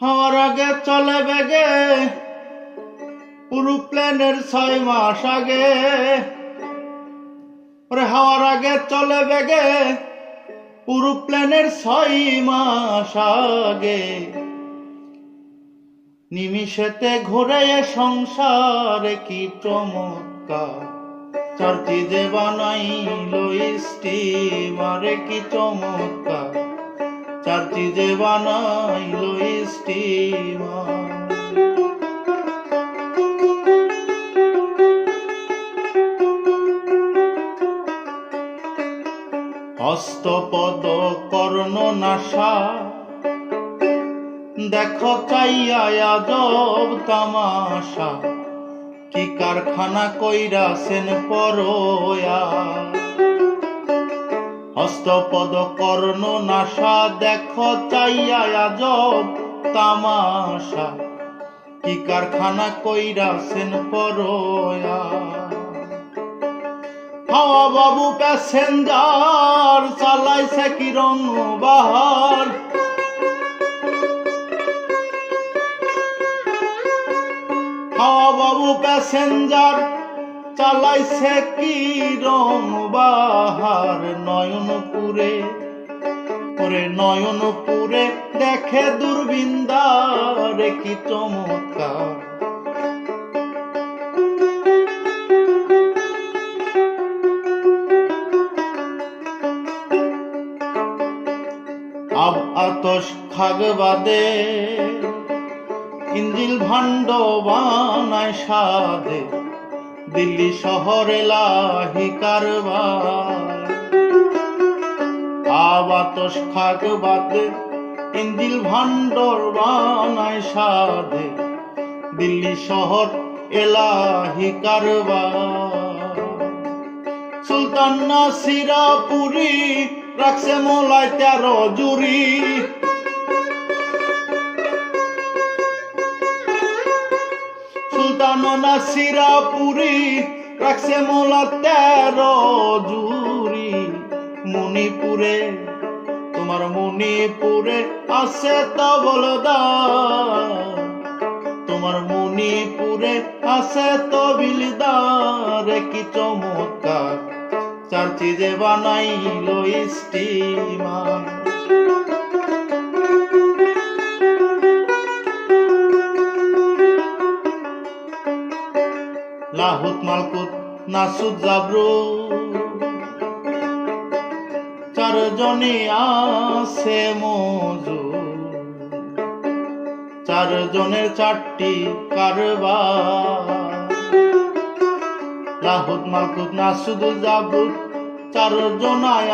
হওয়ার আগে চলে বেগে, পুরো প্লেনের ছয় মাস আগে। ওরে হাওয়ার আগে চলে বেগে, পুরো প্লেনের ছয় মাস আগে। নিমিষেতে ঘুরে সংসারে কি চমৎকার। চারটি যে বানাইল স্টিমারে কি চমৎকার। চারটি যে বানাইল স্টিমার হস্তপদ কর্ণ নাশা, দেখো চাইয়া আজব তামাশা, কি কারখানা কইরাছেন পরয়া। হস্তপদ কর্ণ নাশা দেখো চাইয়া আজব তামাশা। কি কারখানা কইরাছেন পরয়া। হাওয়া বাবু প্যাসেঞ্জার চালাইছে কি রং বাহার। হাওয়া বাবু প্যাসেঞ্জার চালাইছে কি রং বাহার নয়নপুরে? ওরে নয়নপুরে দেখে দুর্বিন্দার কি চমৎকার। আব আতস খাগ বাদে, ইঞ্জিল ভাণ্ড বানায় সাদে দিল্লি শহরে লাহি কারবার। আব আতস খাগ বাদে ইঞ্জিল ভাণ্ডর বানায় সাদে দিল্লি শহর এলাহি কারবার। সুলতান নাসিরা পুরী রাখছে মোলায় তেরো জুরি সুলতান নাসিরা পুরী রাখছে মোলা জুরি। মণিপুরে, তোমার মণিপুরে আছে তোমার মণিপুরে আছে তো বিলদার কি চমৎকার চার চিজে বানাইল স্টিমার। মালকুত নাসুদ জাবরু। চারজনে আছে মজুর। চারজনের চারটি কারবার। লাহুদ, মালকুদ নাসুদুল জাবুদ চারজনায়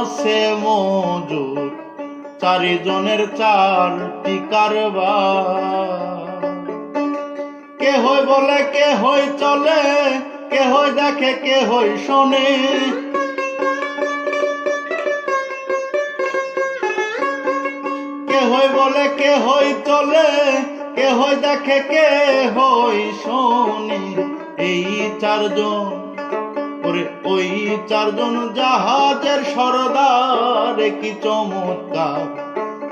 আছে মজুর। চারিজনের চারটি কারবার। কে হই বলে কে হই চলে কে হই দেখে কে হই শোনে। কে হই বলে কে হই চলে কে হই দেখে কে হই শোনে। এই চারজন ওই চারজন জাহাজের সরদার, কি চমৎকার।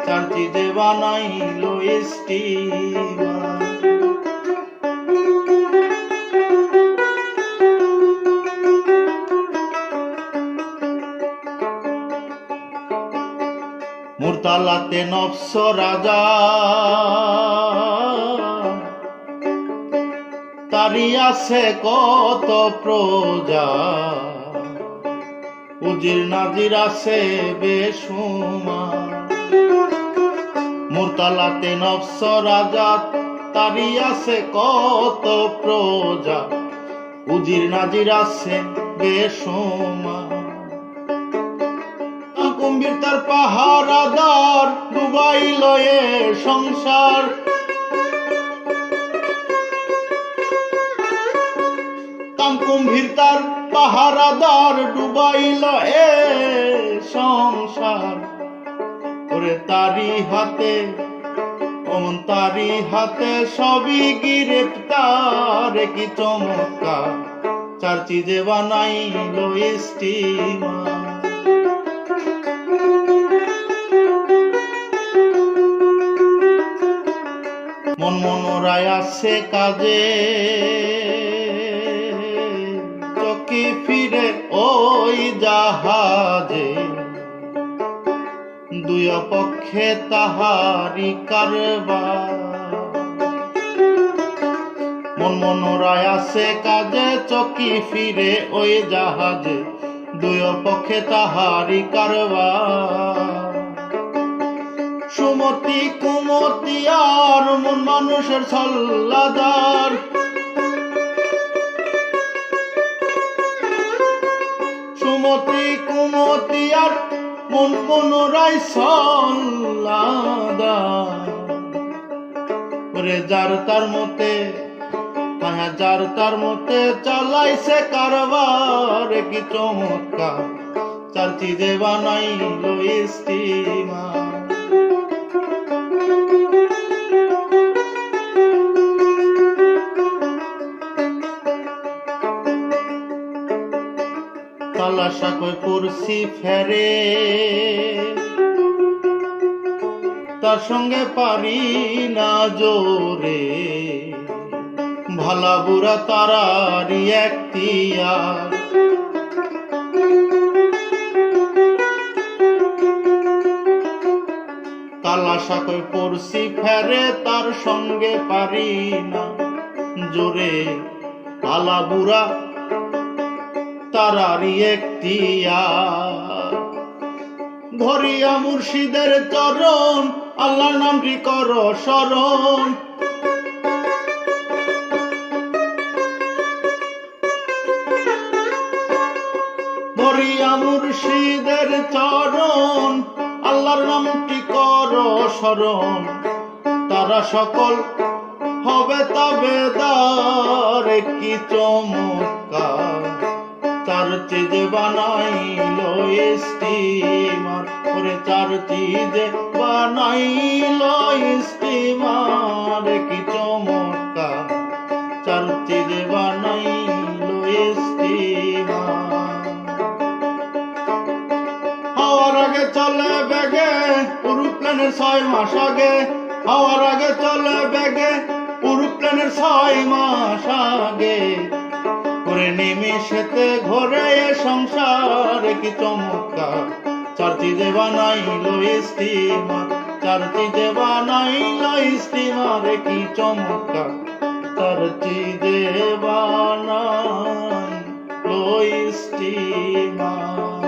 চার চিজে বানাইল স্টিমার মুরতালাতে নফস রাজা। তারি আছে কত প্রজা। উজির নাজির আছে বেসুমা মুরতালাতে নফস রাজা তারি আছে কত প্রজা। উজির নাজির আছে বেসুমা কুম্ভীর তার পাহারাদার ডুবাই লয়ে সংসার। কাম কুম্ভীর তার পাহারাদার ডুবাইল এ সংসার। ওরে তারি হাতে, অমন তারি হাতে সবই গ্রেপ্তার কি চমৎকার। চার চিজে বানাইল স্টিমার। মনোরায় আছে কাজে। চকি ফিরে ওই জাহাজে। দুই পক্ষে তাহারি কারবার। মন মনোরায় আছে কাজে, চকি ফিরে ওই জাহাজে। দুই পক্ষে তাহারি কারবার। সুমতি কুমতি আর মন মানুষের সল্লাদার। সুমতি কুমতি আর মন মনোরাই সল্লাদার। যার তার মতে হ্যাঁ যার তার মতে চালাইছে কারবার। কি চমৎকার চার চিজে বানাইল স্টিমার কই পড়ছি ফেরে তার সঙ্গে পারি না জোরে। ভালা বুড়া তারারি কই পড়ছি ফেরে, তার সঙ্গে পারি না জোরে। কালা বুড়া তারারি একটি ধরিয়া মুর্শিদের চরণ, আল্লাহর নামটি কর স্মরণ ধরিয়া মুর্শিদের চরণ, আল্লাহর নামটি কর স্মরণ তারা সকল হবে তবে দার কি চমৎকার। চার চিজে বানাইল স্টিমার। ওরে চার চিজে বানাইল স্টিমার। কি চমৎকার। চার চিজে বানাইল স্টিমার। আগে চলে বেগে প্লেনের ছয় মাস আগে। হাওয়ার আগে চলে বেগে প্লেনের ছয় মাস আগে। করে নিমিশেতে ঘরে সংসার কি চমৎকার। চারটি দেবা নাই স্টিমার দেবা নাই স্টিমার কি চমৎকার। চারটি দেবা নাই স্টিমার